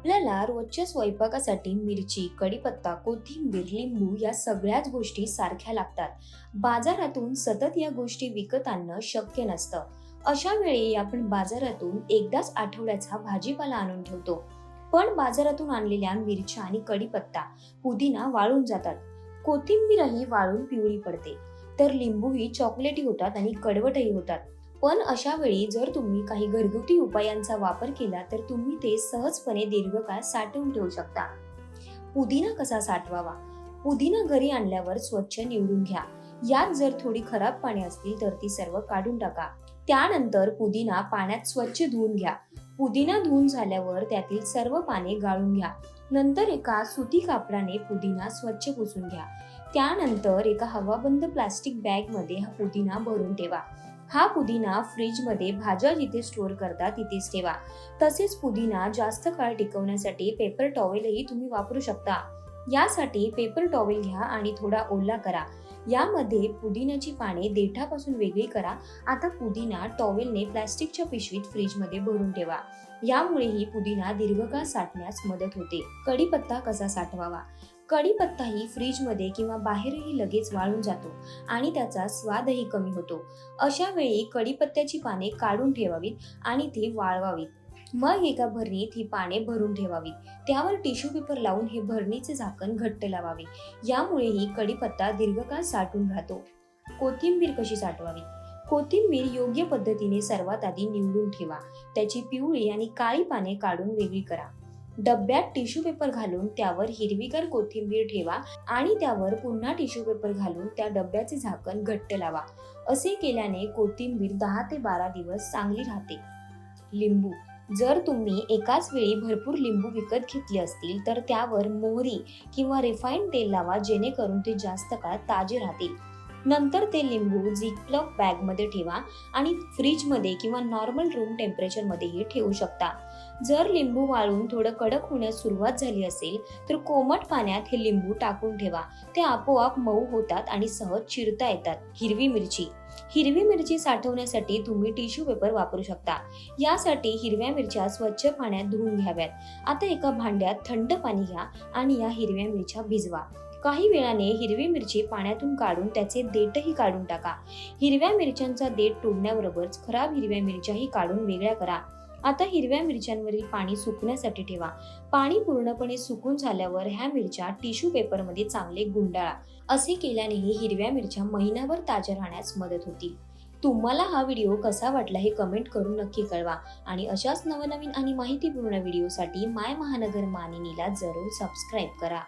आपल्याला रोजच्या स्वयंपाकासाठी मिरची कढीपत्ता कोथिंबीर लिंबू या सगळ्याच गोष्टी सारख्या लागतात. बाजारातून सतत या गोष्टी विकत आणणं शक्य नसतं. अशा वेळी आपण बाजारातून एकदाच आठवड्याचा भाजीपाला आणून ठेवतो. पण बाजारातून आणलेल्या मिरच्या आणि कढीपत्ता पुदिना वाळून जातात. कोथिंबीरही वाळून पिवळी पडते. तर लिंबूही चॉकलेटी होतात आणि कडवटही होतात. पण अशा वेळी जर तुम्ही काही घरगुती उपायांचा वापर केला तर तुम्ही ते सहजपणे दीर्घकाळ साठवून ठेवू शकता. पुदिना कसा साठवावा? पुदिना घरी आणल्यावर स्वच्छ निवडून घ्या. यात जर थोडी खराब पाने असतील तर ती सर्व काढून टाका. त्यानंतर पुदिना पाण्यात स्वच्छ धुवून घ्या. पुदिना धुवून झाल्यावर त्यातील सर्व पाने गाळून घ्या. नंतर एका सुती कापडाने पुदिना स्वच्छ पुसून घ्या. त्यानंतर एका हवाबंद प्लास्टिक बॅगमध्ये हा पुदिना भरून ठेवा. हा पुदिना फ्रीजमध्ये भाज्या जिथे स्टोअर करता तिथेच ठेवा. तसेच पुदिना जास्त काळ टिकवण्यासाठी पेपर टॉवेलही तुम्ही वापरू शकता. यासाठी पेपर टॉवेल घ्या आणि थोडा ओला करा. यामध्ये पुदिन्याची पाने देठापासून वेगळी करा. आता पुदिना टॉवेलने प्लास्टिकच्या पिशवीत फ्रीजमध्ये भरून ठेवा. यामुळेही पुदिना दीर्घकाळ साठण्यास मदत होते. कढीपत्ता कसा साठवावा? कढीपत्ताही फ्रीजमध्ये किंवा बाहेरही लगेच वाळून जातो आणि त्याचा स्वादही कमी होतो. अशा वेळी कढीपत्त्याची पाने काढून ठेवावीत आणि ती वाळवावीत. मग एका भरणीत ही पाने भरून ठेवावीत. त्यावर टिश्यू पेपर लावून हे भरणीचे झाकण घट्ट लावावे. यामुळे ही कढीपत्ता दीर्घकाळ साठून राहतो. कोथिंबीर कशी साठवावी? कोथिंबीर योग्य पद्धतीने सर्वात आधी निवडून ठेवा. त्याची पिवळी आणि काळी पाने काढून वेगळी करा. डब्यात टिश्यू पेपर घालून त्यावर हिरवीगार कोथिंबीर ठेवा आणि त्यावर पुन्हा टिश्यू पेपर घालून त्या डब्याचे झाकण घट्ट लावा. असे केल्याने कोथिंबीर दहा ते बारा दिवस चांगली राहते. लिंबू. जर तुम्ही एकाच वेळी भरपूर लिंबू विकत घेतले असतील तर त्यावर मोहरी किंवा रिफाईंड तेल लावा जेणेकरून ते जास्त काळ ताजे राहतील. नंतर ते लिंबू झिपलॉक बॅगमध्ये ठेवा आणि फ्रीजमध्ये किंवा नॉर्मल रूम टेम्परेचरमध्येही ठेवू शकता. जर लिंबू वाळून थोडं कडक होण्यास सुरुवात झाली असेल तर कोमट पाण्यात हे लिंबू टाकून ठेवा. ते आपोआप मऊ होतात आणि सहज चिरता येतात. हिरवी मिरची. हिरवी मिरची साठवण्यासाठी तुम्ही टिश्यू पेपर वापरू शकता. यासाठी हिरव्या मिरच्या स्वच्छ पाण्यात धुवून घ्याव्यात. आता एका भांड्यात थंड पाणी घ्या आणि या हिरव्या मिरच्या भिजवा. काही वेळाने हिरवी मिरची पाण्यातून काढून त्याचे देठही काढून टाका. हिरव्या मिरच्यांचा देठ तोडण्याबरोबरच खराब हिरव्या मिरच्याही काढून वेगळ्या करा. आता हिरव्या मिरच्यांवरील पाणी सुकण्यासाठी ठेवा. पाणी पूर्णपणे सुकून झाल्यावर ह्या मिरच्या टिश्यू पेपरमध्ये चांगले गुंडाळा. असे केल्यानेही हिरव्या मिरच्या महिनाभर ताज्या राहण्यास मदत होती. तुम्हाला हा व्हिडिओ कसा वाटला हे कमेंट करून नक्की कळवा आणि अशाच नवनवीन आणि माहितीपूर्ण व्हिडिओसाठी माय महानगर मानिनीला जरूर सबस्क्राईब करा.